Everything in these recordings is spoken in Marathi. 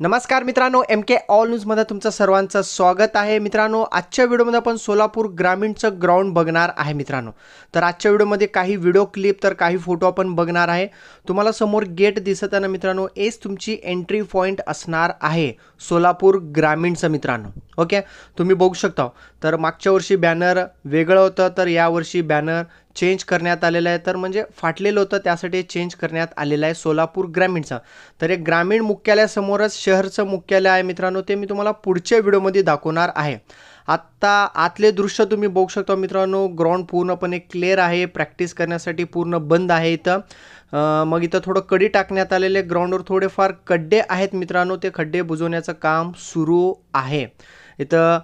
नमस्कार मित्रांनो एम के ऑल न्यूजमध्ये तुमचं सर्वांचं स्वागत आहे. मित्रांनो आजच्या व्हिडिओमध्ये आपण सोलापूर ग्रामीणचं ग्राउंड बघणार आहे मित्रांनो. तर आजच्या व्हिडिओमध्ये काही व्हिडिओ क्लिप तर काही फोटो आपण बघणार आहे. तुम्हाला समोर गेट दिसत आहे ना मित्रांनो एच तुमची एंट्री पॉईंट असणार आहे सोलापूर ग्रामीणचं मित्रांनो. ओके तुम्ही बघू शकता. तर मागच्या वर्षी बॅनर वेगळं होतं तर यावर्षी बॅनर चेंज करण्यात आलेलं आहे. तर म्हणजे फाटलेलं होतं त्यासाठी चेंज करण्यात आलेलं आहे सोलापूर ग्रामीणचं. तर एक ग्रामीण मुख्यालयासमोरच शहरचं मुख्यालय आहे मित्रांनो ते मी तुम्हाला पुढच्या व्हिडिओमध्ये दाखवणार आहे. आत्ता आतले दृश्य तुम्ही बघू शकता मित्रांनो ग्राउंड पूर्णपणे क्लिअर आहे प्रॅक्टिस करण्यासाठी पूर्ण बंद आहे इथं. मग इथं थोडं कडी टाकण्यात आलेले ग्राउंडवर थोडेफार खड्डे आहेत मित्रांनो ते खड्डे बुजवण्याचं काम सुरू आहे. इथं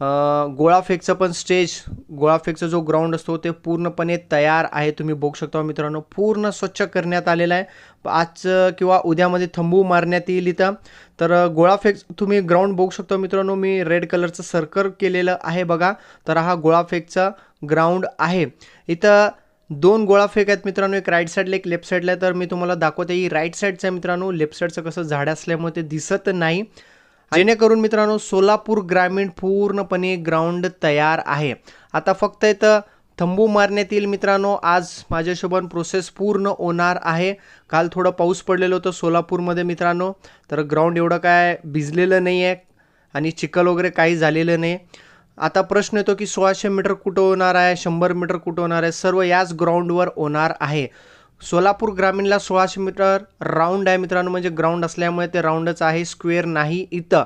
गोळाफेकचं पण स्टेज गोळाफेकचा जो ग्राउंड असतो ते पूर्णपणे तयार आहे तुम्ही बघू शकता मित्रांनो. पूर्ण स्वच्छ करण्यात आलेलं आहे. आज किंवा उद्यामध्ये थंबू मारण्यात येईल इथं. तर गोळाफेक तुम्ही ग्राउंड बघू शकता मित्रांनो मी रेड कलरचं सर्कल केलेलं आहे बघा. तर हा गोळाफेकचा ग्राउंड आहे. इथं दोन गोळाफेक आहेत मित्रांनो एक राईट साईडला एक लेफ्ट साईडला तर मी तुम्हाला दाखवते ही राईट साईडचं आहे मित्रांनो. लेफ्ट साईडचं कसं झाड असल्यामुळे ते दिसत नाही. जेणेकरून मित्रांनो सोलापूर ग्रामीण पूर्णपणे ग्राउंड तयार आहे. आता फक्त इथं थंबू मारण्यात येईल मित्रांनो आज माझ्या हिशोबान प्रोसेस पूर्ण होणार आहे. काल थोडं पाऊस पडलेलं होतं सोलापूरमध्ये मित्रांनो तर ग्राउंड एवढं काय भिजलेलं नाही आहे आणि चिखल वगैरे काही झालेलं नाही. आता प्रश्न येतो की सोळाशे मीटर कुठं होणार आहे शंभर मीटर कुठं होणार आहे सर्व याच ग्राउंडवर होणार आहे. सोलापूर ग्रामीणला सोळाशे मीटर राऊंड आहे मित्रांनो म्हणजे ग्राउंड असल्यामुळे ते राऊंडच आहे स्क्वेअर नाही इथं.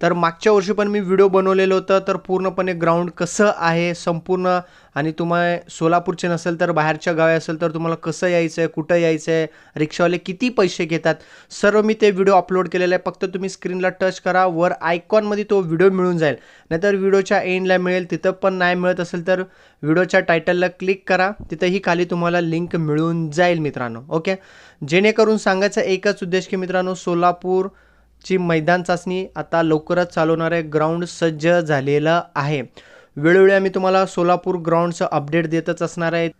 तर मागच्या वर्षी पण मी व्हिडिओ बनवलेलं होतं तर पूर्णपणे ग्राउंड कसं आहे संपूर्ण आणि तुम्हाला सोलापूरचे नसेल तर बाहेरच्या गावी असेल तर तुम्हाला कसं यायचं आहे कुठं यायचं आहे रिक्षावाले किती पैसे घेतात सर्व मी ते व्हिडिओ अपलोड केलेले आहे. फक्त तुम्ही स्क्रीनला टच करा वर आयकॉनमध्ये तो व्हिडिओ मिळून जाईल. नाहीतर व्हिडिओच्या एंडला मिळेल तिथं पण नाही मिळत असेल तर व्हिडिओच्या टायटलला क्लिक करा तिथंही खाली तुम्हाला लिंक मिळून जाईल मित्रांनो ओके जेणेकरून सांगायचा एकच उद्देश की मित्रांनो सोलापूर ची मैदान चाचणी आता लवकरच चालवणारे ग्राउंड सज्ज झालेलं आहे. वेळोवेळी आम्ही तुम्हाला सोलापूर ग्राउंडचं अपडेट देतच असणार आहे.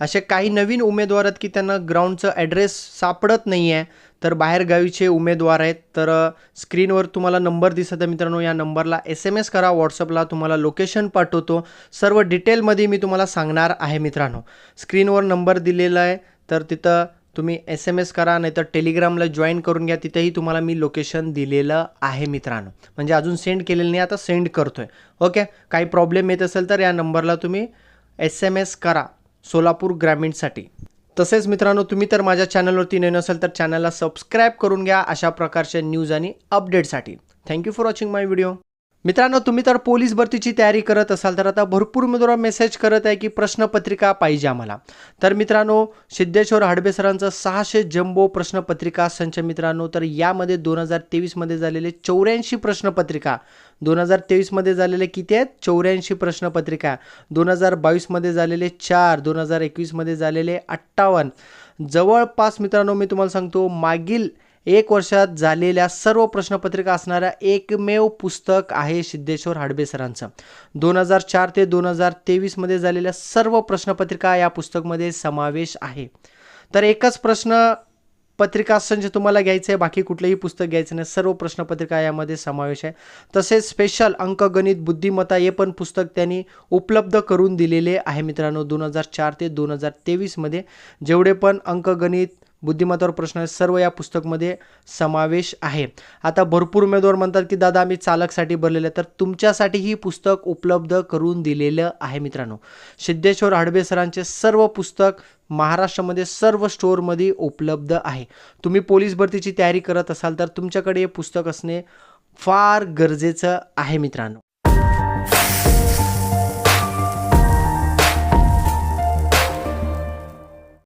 असे काही नवीन उमेदवार आहेत की त्यांना ग्राउंडचं ॲड्रेस सापडत नाही आहे तर बाहेरगावीचे उमेदवार आहेत. तर स्क्रीनवर तुम्हाला नंबर दिसत आहे मित्रांनो या नंबरला एस एम एस करा व्हॉट्सअपला तुम्हाला लोकेशन पाठवतो. सर्व डिटेलमध्ये मी तुम्हाला सांगणार आहे मित्रांनो. स्क्रीनवर नंबर दिलेला आहे तर तिथं तुम्ही एस एम एस करा नाहीतर टेलिग्रामला जॉईन करून घ्या. तिथेही तुम्हाला मी लोकेशन दिलेलं आहे मित्रांनो. म्हणजे अजून सेंड केलेलं नाही आता सेंड करतो आहे ओके काही प्रॉब्लेम येत असेल तर या नंबरला तुम्ही एस एम एस करा सोलापूर ग्रामीणसाठी. तसेच मित्रांनो तुम्ही तर माझ्या चॅनलवरती नवीन नसेल तर चॅनलला सबस्क्राईब करून घ्या अशा प्रकारच्या न्यूज आणि अपडेटसाठी thank you for watching my video मित्रांनो तुम्ही तर पोलीस भरतीची तयारी करत असाल तर आता भरपूर उमेदवार मेसेज करत आहे की प्रश्नपत्रिका पाहिजे आम्हाला. तर मित्रांनो सिद्धेश्वर हडबे सरांचं सहाशे जम्बो प्रश्नपत्रिका संच मित्रांनो तर यामध्ये दोन हजार तेवीसमध्ये झालेले चौऱ्याऐंशी प्रश्नपत्रिका. दोन हजार तेवीसमध्ये झालेले किती आहेत? चौऱ्याऐंशी प्रश्नपत्रिका. दोन हजार बावीसमध्ये झालेले चार दोन हजार एकवीसमध्ये झालेले अठ्ठावन्न. जवळपास मित्रांनो मी तुम्हाला सांगतो मागील एक वर्षात झालेल्या सर्व प्रश्नपत्रिका असणाऱ्या एकमेव पुस्तक आहे सिद्धेश्वर हाडबे सरांचं. दोन हजार चार ते दोन हजार तेवीसमध्ये झालेल्या सर्व प्रश्नपत्रिका या पुस्तकमध्ये समावेश आहे. तर एकच प्रश्न पत्रिका संच तुम्हाला घ्यायचं आहे बाकी कुठलंही पुस्तक घ्यायचं नाही. सर्व प्रश्नपत्रिका यामध्ये समावेश आहे. तसेच स्पेशल अंकगणित बुद्धिमत्ता हे पण पुस्तक त्यांनी उपलब्ध करून दिलेले आहे मित्रांनो दोन हजार चार ते दोन हजार तेवीसमध्ये. जेवढे पण अंकगणित बुद्धिमत्तावर प्रश्न सर्व या पुस्तकमध्ये समावेश आहे. आता भरपूर उमेदवार म्हणतात की दादा आम्ही चालकसाठी भरलेलं आहे. तर तुमच्यासाठी ही पुस्तक उपलब्ध करून दिलेलं आहे मित्रांनो. सिद्धेश्वर हडबे सरांचे सर्व पुस्तक महाराष्ट्रामध्ये सर्व स्टोअरमध्ये उपलब्ध आहे. तुम्ही पोलीस भरतीची तयारी करत असाल तर तुमच्याकडे हे पुस्तक असणे फार गरजेचं आहे मित्रांनो.